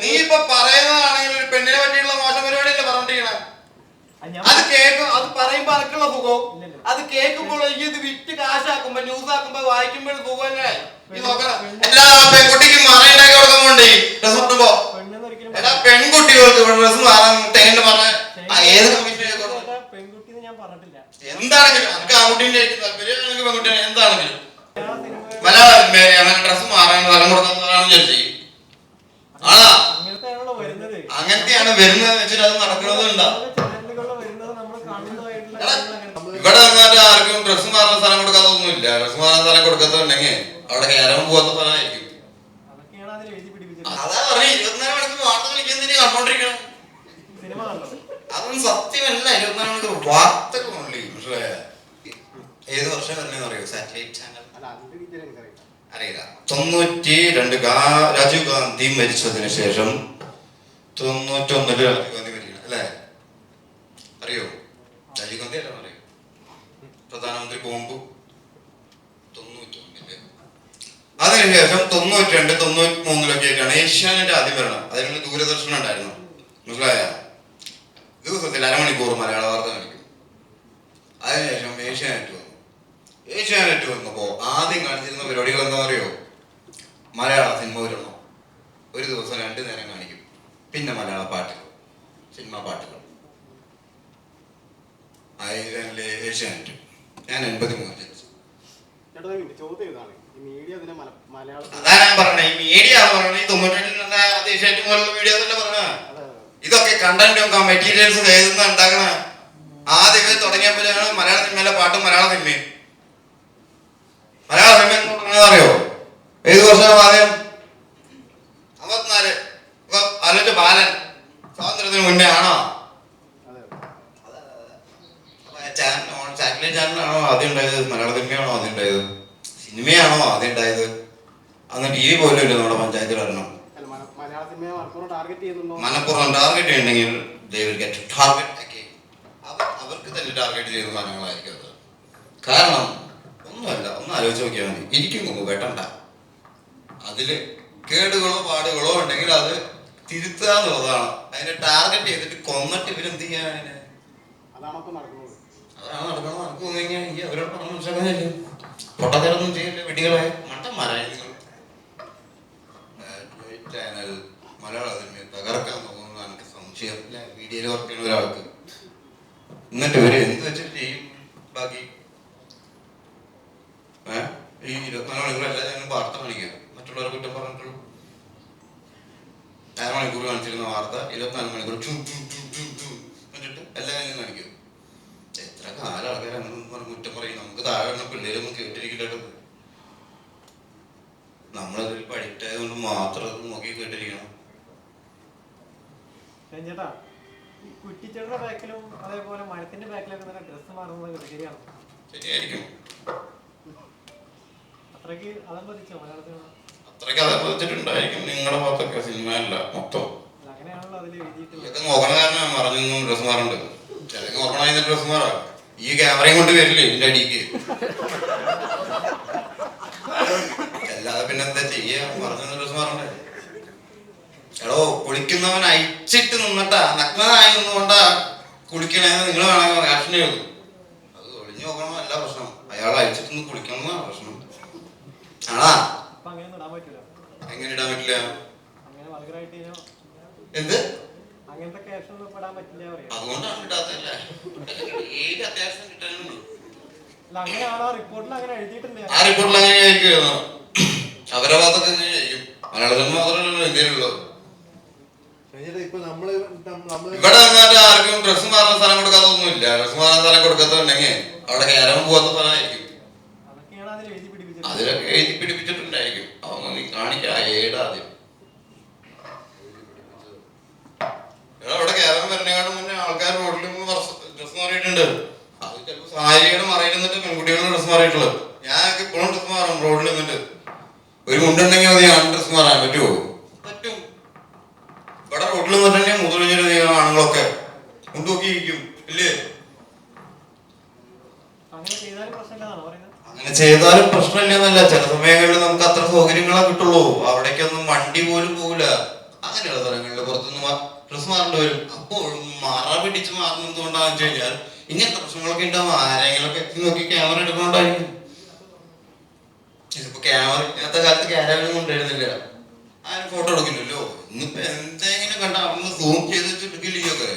നീ ഇപ്പൊ പറയുന്നതാണെങ്കിൽ ഒരു പെണ്ണിനെ പറ്റിയുള്ള മോശം പരിപാടിയല്ലേ പറഞ്ഞിരിക്കണേ അത് കേൾക്കും അത് പറയുമ്പോ അനക്കുള്ള സുഖവും അത് കേൾക്കുമ്പോൾ എനിക്ക് ഇത് വിറ്റ് കാശാക്കുമ്പോ ന്യൂസ് ആക്കുമ്പോ വായിക്കുമ്പോൾ സുഖം നോക്കണം എല്ലാ പെൺകുട്ടിക്ക് മറയുണ്ടാക്കി കൊടുക്കാൻ വേണ്ടി ഡ്രസ് ഇട്ടുമ്പോ എല്ലാ പെൺകുട്ടികൾക്ക് ഡ്രസ് മാറാൻ തെങ്ങിന്റെ പറഞ്ഞ ഏത് എന്താണെങ്കിലും എനിക്ക് ആൺകുട്ടീന്റെ താല്പര്യം എനിക്ക് പെൺകുട്ടിയാണ് എന്താണെങ്കിലും മലയാളം അങ്ങനെ ഡ്രസ് മാറാൻ സ്ഥലം കൊടുക്കുന്നതാണ് വിചാരിച്ചു. ആണോ? അങ്ങനത്തെയാണ് വരുന്നത് വെച്ചിട്ട് അത് കാര്യങ്ങൾ അങ്ങനെ ഇവിടെ വന്നിട്ട് ആർക്കും ഡ്രസ് മാറുന്ന സ്ഥലം കൊടുക്കാത്തൊന്നുമില്ല. ഡ്രസ് മാറുന്ന സ്ഥലം കൊടുക്കാത്തുണ്ടെങ്കിൽ അവിടെ കയറാൻ പോകാത്ത സ്ഥലമായിരിക്കും. അതാ പറഞ്ഞ ഇരുപത്തിനാല് മണിക്കൂർ വാർത്ത വിളിക്കുന്നതിന് കണ്ടോണ്ടിരിക്കണം? അതൊന്നും സത്യമല്ല ഇരുപത്തിനാല് മണിക്കൂർ വാർത്തകൾ ഉള്ളി പക്ഷേ ഏത് വർഷം വരണെന്ന് അറിയോ? സാറ്റലൈറ്റ് ചാനൽ തൊണ്ണൂറ്റി രണ്ട് രാജീവ് ഗാന്ധി മരിച്ചതിന് ശേഷം തൊണ്ണൂറ്റൊന്നിൽ രാജീവ് ഗാന്ധി മരിക്കണം അല്ലേ? അറിയോ? രാജീവ് ഗാന്ധി അല്ല അറിയോ പ്രധാനമന്ത്രി ബോംബ് തൊണ്ണൂറ്റൊന്നിൽ. അതിനുശേഷം തൊണ്ണൂറ്റി രണ്ട് തൊണ്ണൂറ്റി മൂന്നിലൊക്കെ ആയിട്ടാണ് ഏഷ്യാനെറ്റ് ആദ്യം വരണം. അതിനുള്ള ദൂരദർശനം ഉണ്ടായിരുന്നു. മനസ്സിലായ? ദിവസത്തിൽ അരമണിക്കൂർ മലയാള വാർത്ത കാണിക്കും. അതിനുശേഷം ഏഷ്യാനെറ്റ് ഏഷ്യാനെറ്റ് വന്നപ്പോ ആദ്യം കാണിച്ചിരുന്ന പരിപാടികൾ എന്താ അറിയോ? മലയാള സിനിമ ഒരെണ്ണം. ഒരു ദിവസം രണ്ടു നേരം കാണിക്കും. പിന്നെ മലയാള പാട്ടുകൾ. സിനിമ പാട്ടുകൾ. അതിലെ ഏഷ്യാനെറ്റ്? ഞാൻ എൺപത്തി മൂന്ന് ജനിച്ചു അതാ ഞാൻ ഈ മീഡിയ പറഞ്ഞത് ഈ തൊണ്ണൂറ്റി ഏഷ്യാനെറ്റ് പോലുള്ള മീഡിയ തന്നെ പറഞ്ഞ. ഇതൊക്കെ കണ്ടന്റും മെറ്റീരിയൽസ് എഴുതുന്ന ഉണ്ടാക്കണ? ആദ്യമേ തുടങ്ങിയപ്പോഴാണ് മലയാള സിനിമയിലെ പാട്ടും മലയാള സിനിമയും. മലയാള എന്ന് അറിയോ ഏത് വർഷം ആദ്യം? അമ്പത്തിനാല്. ഇപ്പൊ അല്ലറ്റ് ബാലൻ സ്വാതന്ത്ര്യത്തിന് മുന്നേ ആണോ? സാറ്റലൈറ്റ് ചാനലാണോ ആദ്യം ഉണ്ടായത്? മലയാള സിനിമയാണോ ആദ്യം ഉണ്ടായത്? സിനിമയാണോ ആദ്യം ഉണ്ടായത്? അന്ന് ടി വി പോലും ഇല്ല നമ്മുടെ പഞ്ചായത്തിൽ വരണം മലപ്പുറം ടാർഗറ്റ് ചെയ്യണമെങ്കിൽ ടാർഗറ്റ്. അവർക്ക് തന്നെ ടാർഗറ്റ് ചെയ്ത സാധനങ്ങളായിരിക്കും അത്. കാരണം ഒന്നുമല്ല ഒന്ന് ആലോചിച്ച് നോക്കിയാൽ മതി. ഇരിക്കും കൊമ്പ് വെട്ടണ്ട അതിൽ കേടുകളോ പാടുകളോ ഉണ്ടെങ്കിൽ അത് തിരുത്തുക എന്നുള്ളതാണ്. അതിനെ ടാർഗറ്റ് ചെയ്തിട്ട് കൊന്നിട്ട് ഇവരെന്ത് ചെയ്യാൻ അതിനെ? അതാണ് നടക്കുന്നത്. നടക്കുന്നു കഴിഞ്ഞാൽ ഈ അവരോട് പറഞ്ഞ മനസ്സിലാക്കുന്നില്ല പൊട്ടത്തരൊന്നും ചെയ്യില്ല വെടികളെ മട്ടന്മാരായ നിങ്ങൾ. ചാനൽ മലയാള സിനിമയെ തകർക്കാൻ പോകുന്നതാണ് എനിക്ക് സംശയം. വീഡിയോയിൽ വർക്ക് ചെയ്യുന്ന ഒരാൾക്ക്. എന്നിട്ട് ഇവർ എന്ത് വെച്ചിട്ട് ചെയ്യും ബാക്കി ഏ ഈ ഇരുപത്തിനാല് മണിക്കൂർ എല്ലാ ചാനലും വാർത്ത കാണിക്കുക മറ്റുള്ളവരെ കുറ്റം അര മണിക്കൂർ കാണിച്ചിരുന്ന വാർത്ത ഇരുപത്തിനാല് മണിക്കൂർ ചു എന്നിട്ട് എല്ലാ കാണിക്കും. എത്ര കാലം ആൾക്കാർ അങ്ങനെ പറഞ്ഞ് കുറ്റം പറയും. നമുക്ക് താഴെ വരുന്ന പിള്ളേരൊന്നും കേട്ടിരിക്കില്ലത് നമ്മളതിൽ പഠിച്ചായതുകൊണ്ട് മാത്രം അത് നോക്കി കേട്ടിരിക്കണം. ചേട്ടാ ഈ കുറ്റിച്ചേട്ടന്റെ ബാക്കിലും അതേപോലെ മരത്തിന്റെ ബാക്കിലൊക്കെ തന്നെ ഡ്രസ്സ് മാറുന്നത് ശരിയാണ്? ശരിയായിരിക്കും. അത്രയ്ക്ക് അതെന്താ പതിച്ചോ മലയാള സിനിമ അത്രയ്ക്ക് അതേ വെച്ചിട്ടുണ്ടായിരിക്കും നിങ്ങളുടെ ഭാഗത്തൊക്കെ സിനിമ അല്ല മൊത്തം. ഇതൊക്കെ നോക്കണ കാരണം മറിഞ്ഞൊന്നും ഡ്രസ് മാറുണ്ട് ചിലക്ക് നോക്കണ ഡ്രസ് മാറാം ഈ ക്യാമറയും കൊണ്ട് വരില്ലേ ഇതിന്റെ അടിക്ക്? അല്ലാതെ പിന്നെ എന്താ ചെയ്യാ? മറിഞ്ഞ ഡ്രസ് മാറണ്ടേ എടോ കുളിക്കുന്നവൻ അയച്ചിട്ട് നിന്നിട്ടാ നഗ്നനായി നിന്നുകൊണ്ടാ കുളിക്കണേന്ന് നിങ്ങൾ വേണമെങ്കിൽ ആക്ഷൻ എഴുതും അത് ഒളിഞ്ഞു നോക്കണമല്ല പ്രശ്നം. അയാൾ അയച്ചിട്ട് നിന്ന് കുളിക്കണമെന്നാണ് പറ്റില്ല. അങ്ങനെ എന്ത്? അതുകൊണ്ടാണ് ഏത് അത്യാവശ്യം റിപ്പോർട്ടിൽ അങ്ങനെ ആ റിപ്പോർട്ടിൽ അങ്ങനെയായിരിക്കും എഴുതണം. അവരെ ഭാഗത്തൊക്കെ ചെയ്യും മലയാള സിനിമ മാത്രമല്ലല്ലോ ഇന്ത്യയിലുള്ളത്. ഇവിടെ വന്നിട്ട് ആർക്കും ഡ്രസ് മാറുന്ന സ്ഥലം കൊടുക്കാത്തൊന്നുമില്ല. ഡ്രസ് മാറുന്ന സ്ഥലം കൊടുക്കാത്തുണ്ടെങ്കിൽ അവിടെ കയറാൻ പോകാത്ത സ്ഥലമായിരിക്കും. അതിലൊക്കെ എഴുതി പിടിപ്പിച്ചിട്ടുണ്ടായിരിക്കും. അതൊന്നും നീ കാണിക്ക എടാ, അവിടെ കേരളം വരുന്നേക്കാളും മുന്നേ ആൾക്കാർ റോഡിൽ ഡ്രസ് മാറിയിട്ടുണ്ട്. അത് ചിലപ്പോൾ സാരിയുടെ മറയിരുന്നിട്ട് പെൺകുട്ടികളുടെ ഡ്രസ് മാറിയിട്ടുള്ളത്. ഞാനൊക്കെ ഇപ്പോഴും ഡ്രസ് മാറും റോഡിൽ നിന്നിട്ട്. ഒരു മുണ്ടുണ്ടെങ്കിൽ മതി ആണ് ഡ്രസ് മാറാൻ പറ്റുമോ പറ്റും. ഇവിടെ റോഡിൽ നിന്നിട്ടുണ്ടെങ്കിൽ മുതലൊഴിഞ്ഞൊരു ആണുങ്ങളൊക്കെ ഇരിക്കും. ഇല്ലേ അങ്ങനെ ചെയ്താലും പ്രശ്നമില്ലെന്നല്ല. ചില സമയങ്ങളിൽ നമുക്ക് അത്ര സൗകര്യങ്ങളെ കിട്ടുള്ളൂ. അവിടേക്കൊന്നും വണ്ടി പോലും പോകില്ല അങ്ങനെയുള്ള സ്ഥലങ്ങളിൽ പുറത്തുനിന്ന് ഡ്രസ് മാറേണ്ടി വരും. അപ്പോൾ മറ പിടിച്ച് മാറുന്നത് എന്തുകൊണ്ടാണെന്ന് വെച്ച് കഴിഞ്ഞാൽ ഇങ്ങനത്തെ പ്രശ്നങ്ങളൊക്കെ ഉണ്ടാവും ആരെങ്കിലൊക്കെ എത്തി നോക്കി ക്യാമറ എടുക്കണോണ്ടായിരിക്കും. ഇതിപ്പോ ക്യാമറ ഇന്നത്തെ കാലത്ത് ക്യാമറ കൊണ്ടുവരുന്നില്ല. ആരും ഫോട്ടോ എടുക്കില്ലല്ലോ. ഇന്നിപ്പോ എന്തെങ്കിലും കണ്ട അന്ന് സൂം ചെയ്ത് വെച്ച് എടുക്കില്ലൊക്കെ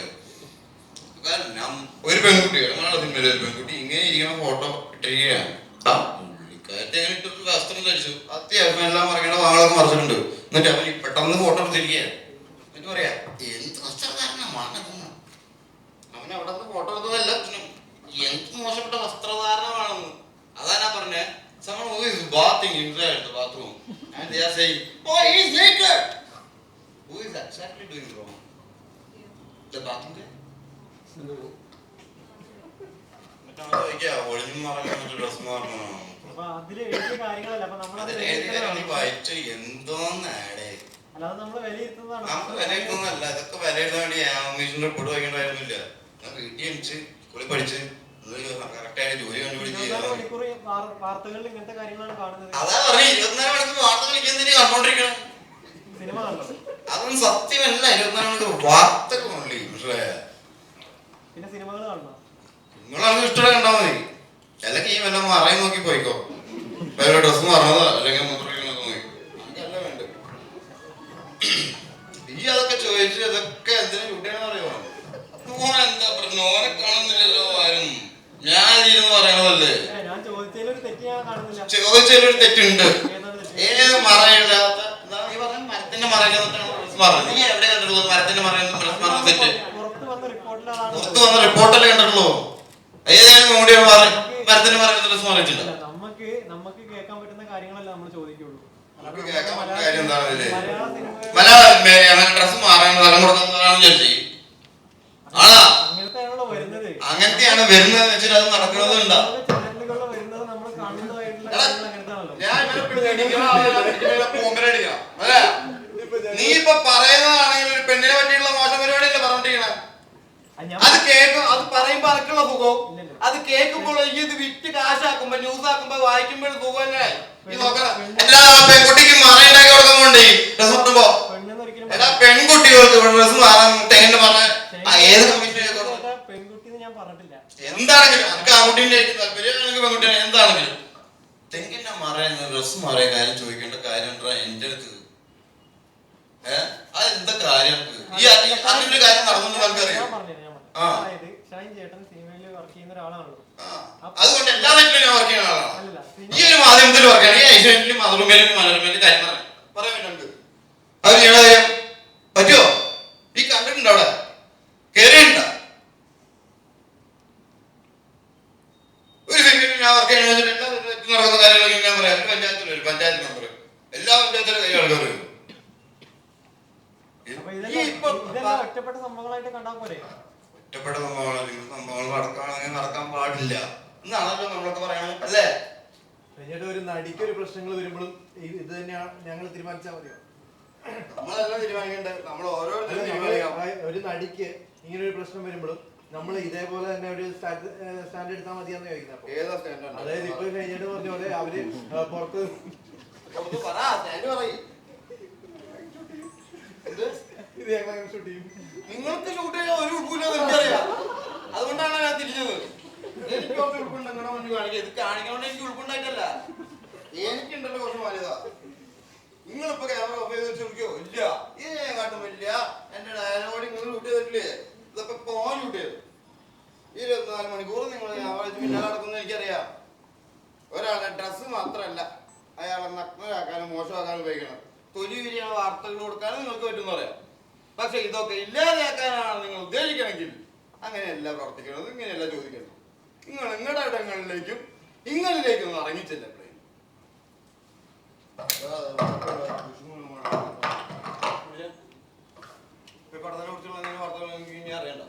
കാരണം ഒരു പെൺകുട്ടി ഒരു പെൺകുട്ടി ഇങ്ങനെ ഇരിക്കുന്ന ഫോട്ടോ ഇട്ടിരിക്കുകയാണ്. ധരിച്ചു അത്യാവശ്യം എല്ലാം മറിക്കണ വാളൊക്കെ മറിച്ചിട്ടുണ്ട്. എന്നിട്ട് അവൻ പെട്ടെന്ന് ഫോട്ടോ എടുത്തിരിക്കുക എന്നിട്ട് പറയാ എന്ത് വസ്ത്രധാരണമാണ് ഇതെന്ന്?" അവൻ അവിടെ നിന്ന് ഫോട്ടോ എടുത്തതല്ല എന്ത് മോശപ്പെട്ട വസ്ത്രധാരണമാണെന്ന് അതാ ഞാൻ പറഞ്ഞേ? someone who is bathing inside? വായിച്ച് നമുക്ക് വിലയിരുത്തുന്നതല്ല, ഇതൊക്കെ വിലയിരുത്താൻ വേണ്ടി. ഞാൻ വീട്ടിൽ പഠിച്ച്, ജോലി കണ്ടുപിടിച്ച് അതാ പറഞ്ഞേ, ഇരുപത്തിനാല് മണിക്കൂർ വാർത്ത കളിക്കുന്നതിന് കണ്ടോണ്ടിരിക്കണം. സിനിമ കണ്ടത് അതൊന്നും സത്യമല്ല ഇരുപത്തിനാല് മണിക്കൂർ വാർത്തകൾ മനസ്സിലായോ? പിന്നെ സിനിമകൾ കാണണം? നിങ്ങളത് ഇഷ്ടം കണ്ടാ മതി. അല്ലെങ്കിൽ ഈ വല്ല മറയും നോക്കി പോയിക്കോ. വേറെ ഡ്രസ് മറന്നതോ അല്ലെങ്കിൽ മുദ്രയ്ക്കണോ നോക്കി. അങ്ങനെയല്ല വേണ്ട. ഈ അതൊക്കെ ചോദിച്ചു ഇതൊക്കെ എന്തിനു ചൂട്ടിയാണെന്ന് അറിയോ ഓൻ എന്താ ഓനെ കാണുന്നില്ലല്ലോ ആരും. ഞാൻ ഇരുന്ന് പറയണതല്ലേ? ചോദിച്ചതിലൊരു തെറ്റുണ്ട്. ഏത് മറയില്ലാത്ത ഈ പറഞ്ഞ മരത്തിന്റെ മറയില്ലാത്ത നീ എവിടെ കണ്ടിട്ടുള്ളത്? മരത്തിന്റെ മറയിൽ തെറ്റ്? പുറത്ത് വന്ന റിപ്പോർട്ടല്ലേ കണ്ടിട്ടുള്ളൂ? മൂടി മാറി മരത്തിന് മറയുന്ന ഡ്രസ് നമുക്ക് നമുക്ക് കേൾക്കാൻ പറ്റുന്ന കാര്യങ്ങളല്ല നമ്മൾ ചോദിക്കുള്ളൂ. നമുക്ക് കേൾക്കാൻ പറ്റുന്ന കാര്യം എന്താണല്ലേ? മലയാള അങ്ങനെ ഡ്രസ് മാറാൻ സ്ഥലം കൊടുക്കുന്നതാണെന്ന് വിചാരിച്ചു ആണോ? അങ്ങനത്തെയാണ് വരുന്നത് വെച്ചിട്ട് അത് പൂമ്പലടിക്കണം. അല്ലേ? നീ ഇപ്പൊ പറയുന്നതാണെങ്കിൽ ഒരു പെണ്ണിനെ പറ്റിയുള്ള മോശം പരിപാടിയല്ലേ ഞാൻ അത് അത് പറയുമ്പോ അനക്കുള്ള സുഖവും. അത് കേൾക്കുമ്പോൾ ഈ ഇത് വിറ്റ് കാശാക്കുമ്പോ ന്യൂസ് ആക്കുമ്പോ വായിക്കുമ്പോൾ സുഖം തന്നെ ഈ നോക്കണം ആ പെൺകുട്ടിക്ക് മറയുണ്ടാക്കി കൊടുക്കാൻ പോണ്ടേ ഡ്രസ് ഒരിക്കലും എടാ പെൺകുട്ടികൾക്ക് ഡ്രസ് മാറാൻ തെങ്ങിന്റെ പറഞ്ഞ ഏത് കമ്മീഷൻ എന്താണെങ്കിലും നമുക്ക് ആൺകുട്ടീന്റെ ആയിരിക്കും താല്പര്യം പെൺകുട്ടിയാണ് എന്താണെങ്കിലും. തെങ്ങിന്റെ മറയുന്ന ഡ്രസ് മാറിയ കാര്യം ചോദിക്കേണ്ട കാര്യം എന്റെ അടുത്ത്? ഏഹ് എന്താ കാര്യം? ഈ അതിന്റെ കാര്യം നടന്നു നമുക്കറിയാം അതായത് ഷൈൻ ചേട്ടൻ സിനിമയിൽ വർക്ക് ചെയ്യുന്ന ഒരാളാണല്ലോ. അതുകൊണ്ട് എല്ലാ നെറ്റിലും ഞാൻ വർക്ക് ചെയ്യുന്ന ആളാണ് ഈ ഒരു മാധ്യമത്തിൽ വർക്ക് ചെയ്യണം ഈ ഏഷ്യാനെറ്റിലും മാതൃഭൂമിയിലും മനോരമയിലും കാര്യം പറയാം പറയാൻ പറ്റുന്നുണ്ട്. അത് ചെയ്യണ കാര്യം പറ്റുമോ ഈ കണ്ടിട്ടുണ്ടോ അവിടെ? കേറിയിട്ടുണ്ടോ? ഒരു ഞാൻ വർക്ക് ചെയ്യണ എല്ലാ നെറ്റിൽ നടക്കുന്ന കാര്യങ്ങളൊക്കെ ഞാൻ പറയാം. ഒരു പഞ്ചായത്തിൽ ഒരു പഞ്ചായത്ത് മെമ്പർ എല്ലാ പഞ്ചായത്തിലും കൈ വരും. ഒറ്റപ്പെട്ട സംഭവങ്ങളായിട്ട് കണ്ടാൽ പോരെ? ഒറ്റപ്പെട്ട സംഭവങ്ങൾ അല്ലെങ്കിൽ സംഭവങ്ങൾ നടക്കുകയാണെങ്കിൽ നടക്കാൻ പാടില്ല. എന്നാണല്ലോ നമ്മളൊക്കെ പറയണത് അല്ലേ? കഴിഞ്ഞിട്ട് ഒരു നടിക്ക് ഒരു പ്രശ്നങ്ങൾ വരുമ്പോഴും ഇത് തന്നെയാണ് ഞങ്ങൾ തീരുമാനിച്ചാൽ മതിയോ? നമ്മളെല്ലാം തീരുമാനിക്കേണ്ടത് നമ്മൾ ഓരോരുത്തരും ഞങ്ങൾ ഒരു നടിക്ക് ഇങ്ങനെ ഒരു പ്രശ്നം വരുമ്പോഴും നമ്മൾ ഇതേപോലെ തന്നെ ഒരു സ്റ്റാൻഡ് എടുത്താൽ മതിയെന്ന് ചോദിക്കുന്നത് അതായത് ഇപ്പൊ കഴിഞ്ഞിട്ട് പറഞ്ഞ പോലെ അവർ പുറത്ത് പറ സ്റ്റാൻഡ് പറയ്? നിങ്ങൾക്ക് ഷൂട്ട് ചെയ്യാൻ ഒരു ഉടുപ്പില്ല അതുകൊണ്ടാണ് ഞാൻ തിരിഞ്ഞത് എനിക്ക് കുറച്ച് ഉൾപ്പുണ്ട് നിങ്ങളുടെ കാണിക്കുക ഇത് കാണിക്കാണ്ട് എനിക്ക് ഉടുപ്പുണ്ടായിട്ടല്ല. എനിക്കുണ്ടല്ലോ കുറച്ച് മാന്യത. നിങ്ങളിപ്പോ ക്യാമറ ഉപയോഗിച്ച് നോക്കിയോ ഇല്ല. ഇത് ഞാൻ കാട്ടുമില്ല എന്റെ ഡയലോഗ് ബന്ധമൊക്കെ ഇല്ലാതാക്കാനാണ് നിങ്ങൾ ഉദ്ദേശിക്കണമെങ്കിൽ അങ്ങനെയല്ല പ്രവർത്തിക്കണത് ഇങ്ങനെയല്ല ചോദിക്കുന്നത് നിങ്ങൾ നിങ്ങളുടെ ഇടങ്ങളിലേക്കും ഇങ്ങളിലേക്കൊന്നും ഇറങ്ങിച്ചില്ല പഠനത്തെ കുറിച്ചുള്ള വാർത്തകൾ എനിക്ക് അറിയണ്ട?